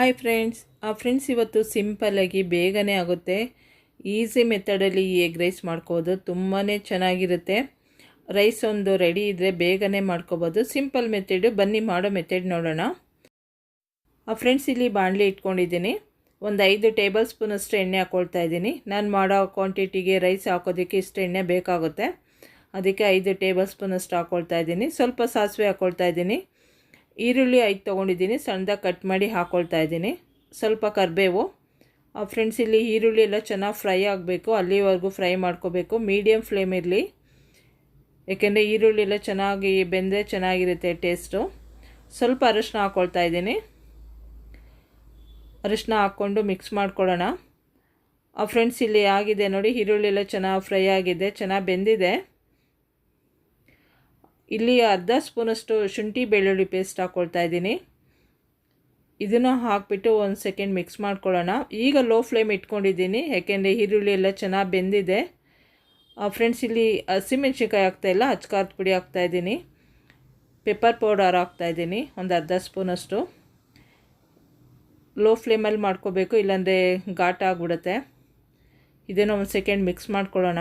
Hi friends ಆ friends ಇವತ್ತು ಸಿಂಪಲ್ಲಾಗಿ ಬೇಗನೆ ಆಗುತ್ತೆ. ಈಸಿ ಮೆಥಡಲ್ಲಿ ಈ ಎಗ್ ರೈಸ್ ಮಾಡ್ಕೋಬೋದು. ತುಂಬಾ ಚೆನ್ನಾಗಿರುತ್ತೆ. ರೈಸ್ ಒಂದು ರೆಡಿ ಇದ್ದರೆ ಬೇಗನೆ ಮಾಡ್ಕೋಬೋದು. ಸಿಂಪಲ್ ಮೆಥಡು ಬನ್ನಿ ಮಾಡೋ ಮೆಥಡ್ ನೋಡೋಣ. ಆ ಫ್ರೆಂಡ್ಸ್ ಇಲ್ಲಿ ಬಾಣಲಿ ಇಟ್ಕೊಂಡಿದ್ದೀನಿ. ಒಂದು ಐದು ಟೇಬಲ್ ಸ್ಪೂನ್ ಅಷ್ಟು ಎಣ್ಣೆ ಹಾಕ್ಕೊಳ್ತಾ ಇದ್ದೀನಿ. ನಾನು ಮಾಡೋ ಕ್ವಾಂಟಿಟಿಗೆ ರೈಸ್ ಹಾಕೋದಕ್ಕೆ ಇಷ್ಟು ಎಣ್ಣೆ ಬೇಕಾಗುತ್ತೆ. ಅದಕ್ಕೆ ಐದು ಟೇಬಲ್ ಸ್ಪೂನ್ ಅಷ್ಟು ಹಾಕ್ಕೊಳ್ತಾ ಇದ್ದೀನಿ. ಸ್ವಲ್ಪ ಸಾಸಿವೆ ಹಾಕ್ಕೊಳ್ತಾ ಇದ್ದೀನಿ. ಈರುಳ್ಳಿ ಐದು ತೊಗೊಂಡಿದ್ದೀನಿ, ಸಣ್ಣದಾಗಿ ಕಟ್ ಮಾಡಿ ಹಾಕ್ಕೊಳ್ತಾ ಇದ್ದೀನಿ. ಸ್ವಲ್ಪ ಕರಿಬೇವು. ಫ್ರೆಂಡ್ಸ್ ಇಲ್ಲಿ ಈರುಳ್ಳಿ ಎಲ್ಲ ಚೆನ್ನಾಗಿ ಫ್ರೈ ಆಗಬೇಕು, ಅಲ್ಲಿವರೆಗೂ ಫ್ರೈ ಮಾಡ್ಕೋಬೇಕು. ಮೀಡಿಯಮ್ ಫ್ಲೇಮ್ ಇರಲಿ. ಏಕೆಂದರೆ ಈರುಳ್ಳಿ ಎಲ್ಲ ಚೆನ್ನಾಗಿ ಬೆಂದರೆ ಚೆನ್ನಾಗಿರುತ್ತೆ ಟೇಸ್ಟು ಸ್ವಲ್ಪ ಅರಶಿನ ಹಾಕ್ಕೊಳ್ತಾ ಇದ್ದೀನಿ. ಅರಶಿನ ಹಾಕ್ಕೊಂಡು ಮಿಕ್ಸ್ ಮಾಡ್ಕೊಳ್ಳೋಣ. ಫ್ರೆಂಡ್ಸ್ ಇಲ್ಲಿ ಆಗಿದೆ ನೋಡಿ, ಈರುಳ್ಳಿ ಎಲ್ಲ ಚೆನ್ನಾಗಿ ಫ್ರೈ ಆಗಿದೆ, ಚೆನ್ನಾಗಿ ಬೆಂದಿದೆ. ಇಲ್ಲಿ ಅರ್ಧ ಸ್ಪೂನಷ್ಟು ಶುಂಠಿ ಬೆಳ್ಳುಳ್ಳಿ ಪೇಸ್ಟ್ ಹಾಕ್ಕೊಳ್ತಾ ಇದ್ದೀನಿ. ಇದನ್ನು ಹಾಕಿಬಿಟ್ಟು ಒಂದು ಸೆಕೆಂಡ್ ಮಿಕ್ಸ್ ಮಾಡ್ಕೊಳ್ಳೋಣ. ಈಗ ಲೋ ಫ್ಲೇಮ್ ಇಟ್ಕೊಂಡಿದ್ದೀನಿ. ಯಾಕೆಂದರೆ ಈರುಳ್ಳಿ ಎಲ್ಲ ಚೆನ್ನಾಗಿ ಬೆಂದಿದೆ. ಫ್ರೆಂಡ್ಸ್ ಇಲ್ಲಿ ಹಸಿಮೆಣ್ಸಿನ್ಕಾಯಿ ಹಾಕ್ತಾಯಿಲ್ಲ ಅಚ್ಕಾರದ ಪುಡಿ ಹಾಕ್ತಾಯಿದ್ದೀನಿ ಪೆಪ್ಪರ್ ಪೌಡರ್ ಹಾಕ್ತಾಯಿದ್ದೀನಿ ಒಂದು ಅರ್ಧ ಸ್ಪೂನಷ್ಟು. ಲೋ ಫ್ಲೇಮಲ್ಲಿ ಮಾಡ್ಕೋಬೇಕು. ಇಲ್ಲಾಂದರೆ ಘಾಟ ಆಗಿಬಿಡುತ್ತೆ. ಇದನ್ನು ಒಂದು ಸೆಕೆಂಡ್ ಮಿಕ್ಸ್ ಮಾಡ್ಕೊಳ್ಳೋಣ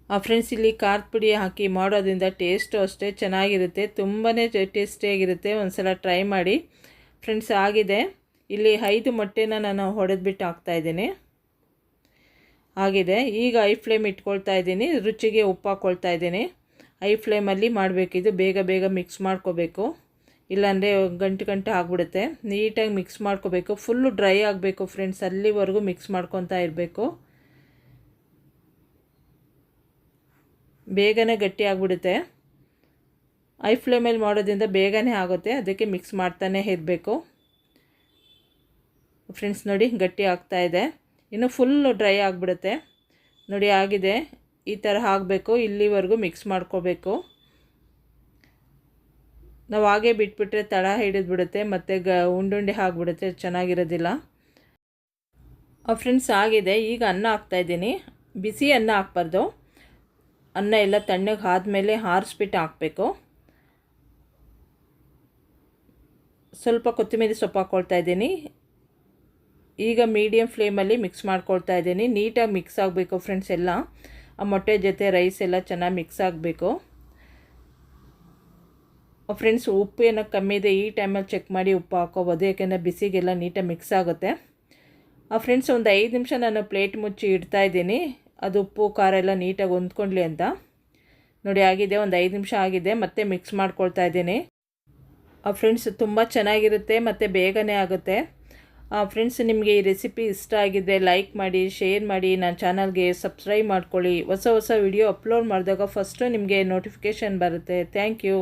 ಆ ಫ್ರೆಂಡ್ಸ್ ಇಲ್ಲಿ ಖಾರದ ಪುಡಿ ಹಾಕಿ ಮಾಡೋದ್ರಿಂದ ಟೇಸ್ಟು ಅಷ್ಟೇ ಚೆನ್ನಾಗಿರುತ್ತೆ ತುಂಬಾ ಟೇಸ್ಟಿಯಾಗಿರುತ್ತೆ ಒಂದು ಸಲ ಟ್ರೈ ಮಾಡಿ. ಫ್ರೆಂಡ್ಸ್ ಆಗಿದೆ. ಇಲ್ಲಿ ಐದು ಮೊಟ್ಟೆನ ನಾನು ಹೊಡೆದ್ಬಿಟ್ಟು ಹಾಕ್ತಾಯಿದ್ದೀನಿ ಆಗಿದೆ. ಈಗ ಐ ಫ್ಲೇಮ್ ಇಟ್ಕೊಳ್ತಾ ಇದ್ದೀನಿ. ರುಚಿಗೆ ಉಪ್ಪು ಹಾಕ್ಕೊಳ್ತಾ ಇದ್ದೀನಿ. ಐ ಫ್ಲೇಮಲ್ಲಿ ಮಾಡಬೇಕಿದು ಬೇಗ ಬೇಗ ಮಿಕ್ಸ್ ಮಾಡ್ಕೋಬೇಕು. ಇಲ್ಲಾಂದರೆ ಗಂಟು ಗಂಟು ಆಗಿಬಿಡುತ್ತೆ. ನೀಟಾಗಿ ಮಿಕ್ಸ್ ಮಾಡ್ಕೋಬೇಕು. ಫುಲ್ಲು ಡ್ರೈ ಆಗಬೇಕು ಫ್ರೆಂಡ್ಸ್ ಅಲ್ಲಿವರೆಗೂ ಮಿಕ್ಸ್ ಮಾಡ್ಕೊತಾ ಇರಬೇಕು. ಬೇಗನೆ ಗಟ್ಟಿ ಆಗಿಬಿಡುತ್ತೆ ಐ ಫ್ಲೇಮಲ್ಲಿ ಮಾಡೋದ್ರಿಂದ ಬೇಗನೆ ಆಗುತ್ತೆ. ಅದಕ್ಕೆ ಮಿಕ್ಸ್ ಮಾಡ್ತಾನೆ ಇರಬೇಕು. ಫ್ರೆಂಡ್ಸ್ ನೋಡಿ ಗಟ್ಟಿ ಆಗ್ತಾ ಇದೆ. ಇನ್ನು ಫುಲ್ಲು ಡ್ರೈ ಆಗಿಬಿಡುತ್ತೆ. ನೋಡಿ ಆಗಿದೆ. ಈ ಥರ ಆಗಬೇಕು. ಇಲ್ಲಿವರೆಗೂ ಮಿಕ್ಸ್ ಮಾಡ್ಕೋಬೇಕು. ನಾವು ಹಾಗೆ ಬಿಟ್ಬಿಟ್ರೆ ತಳ ಹಿಡಿದ್ಬಿಡುತ್ತೆ. ಮತ್ತು ಗ ಉಂಡುಂಡೆ ಆಗಿಬಿಡುತ್ತೆ. ಚೆನ್ನಾಗಿರೋದಿಲ್ಲ. ಫ್ರೆಂಡ್ಸ್ ಆಗಿದೆ. ಈಗ ಅನ್ನ ಹಾಕ್ತಾಯಿದ್ದೀನಿ ಬಿಸಿ ಅನ್ನ ಹಾಕ್ಬಾರ್ದು. ಅನ್ನ ಎಲ್ಲ ತಣ್ಣಗೆ ಆದಮೇಲೆ ಹಾರಿಸ್ಬಿಟ್ಟು ಹಾಕಬೇಕು. ಸ್ವಲ್ಪ ಕೊತ್ತಂಬರಿ ಸೊಪ್ಪು ಹಾಕ್ಕೊಳ್ತಾ ಇದ್ದೀನಿ. ಈಗ ಮೀಡಿಯಮ್ ಫ್ಲೇಮಲ್ಲಿ ಮಿಕ್ಸ್ ಮಾಡ್ಕೊಳ್ತಾ ಇದ್ದೀನಿ. ನೀಟಾಗಿ ಮಿಕ್ಸ್ ಆಗಬೇಕು ಫ್ರೆಂಡ್ಸ್ ಎಲ್ಲ. ಆ ಮೊಟ್ಟೆ ಜೊತೆ ರೈಸ್ ಎಲ್ಲ ಚೆನ್ನಾಗಿ ಮಿಕ್ಸ್ ಆಗಬೇಕು. ಫ್ರೆಂಡ್ಸ್ ಉಪ್ಪು ಏನೋ ಕಮ್ಮಿ ಇದೆ, ಈ ಟೈಮಲ್ಲಿ ಚೆಕ್ ಮಾಡಿ ಉಪ್ಪು ಹಾಕೋಬೋದು. ಯಾಕೆಂದರೆ ಬಿಸಿಗೆಲ್ಲ ನೀಟಾಗಿ ಮಿಕ್ಸ್ ಆಗುತ್ತೆ. ಆ ಫ್ರೆಂಡ್ಸ್ ಒಂದು ಐದು ನಿಮಿಷ ನಾನು ಪ್ಲೇಟ್ ಮುಚ್ಚಿ ಇಡ್ತಾ ಇದ್ದೀನಿ. ಅದು ಉಪ್ಪು, ಖಾರ ಎಲ್ಲ ನೀಟಾಗಿ ಹೊಂದ್ಕೊಳ್ಳಿ ಅಂತ. ನೋಡಿ, ಆಗಿದೆ, ಒಂದು ಐದು ನಿಮಿಷ ಆಗಿದೆ, ಮತ್ತೆ ಮಿಕ್ಸ್ ಮಾಡ್ಕೊಳ್ತಾ ಇದ್ದೀನಿ. ಆ ಫ್ರೆಂಡ್ಸ್ ತುಂಬ ಚೆನ್ನಾಗಿರುತ್ತೆ, ಮತ್ತು ಬೇಗನೆ ಆಗುತ್ತೆ. ಫ್ರೆಂಡ್ಸ್ ನಿಮಗೆ ಈ ರೆಸಿಪಿ ಇಷ್ಟ ಆಗಿದೆ ಲೈಕ್ ಮಾಡಿ ಶೇರ್ ಮಾಡಿ ನನ್ನ ಚಾನಲ್ಗೆ ಸಬ್ಸ್ಕ್ರೈಬ್ ಮಾಡ್ಕೊಳ್ಳಿ. ಹೊಸ ಹೊಸ ವಿಡಿಯೋ ಅಪ್ಲೋಡ್ ಮಾಡಿದಾಗ ಫಸ್ಟು ನಿಮಗೆ ನೋಟಿಫಿಕೇಷನ್ ಬರುತ್ತೆ. Thank you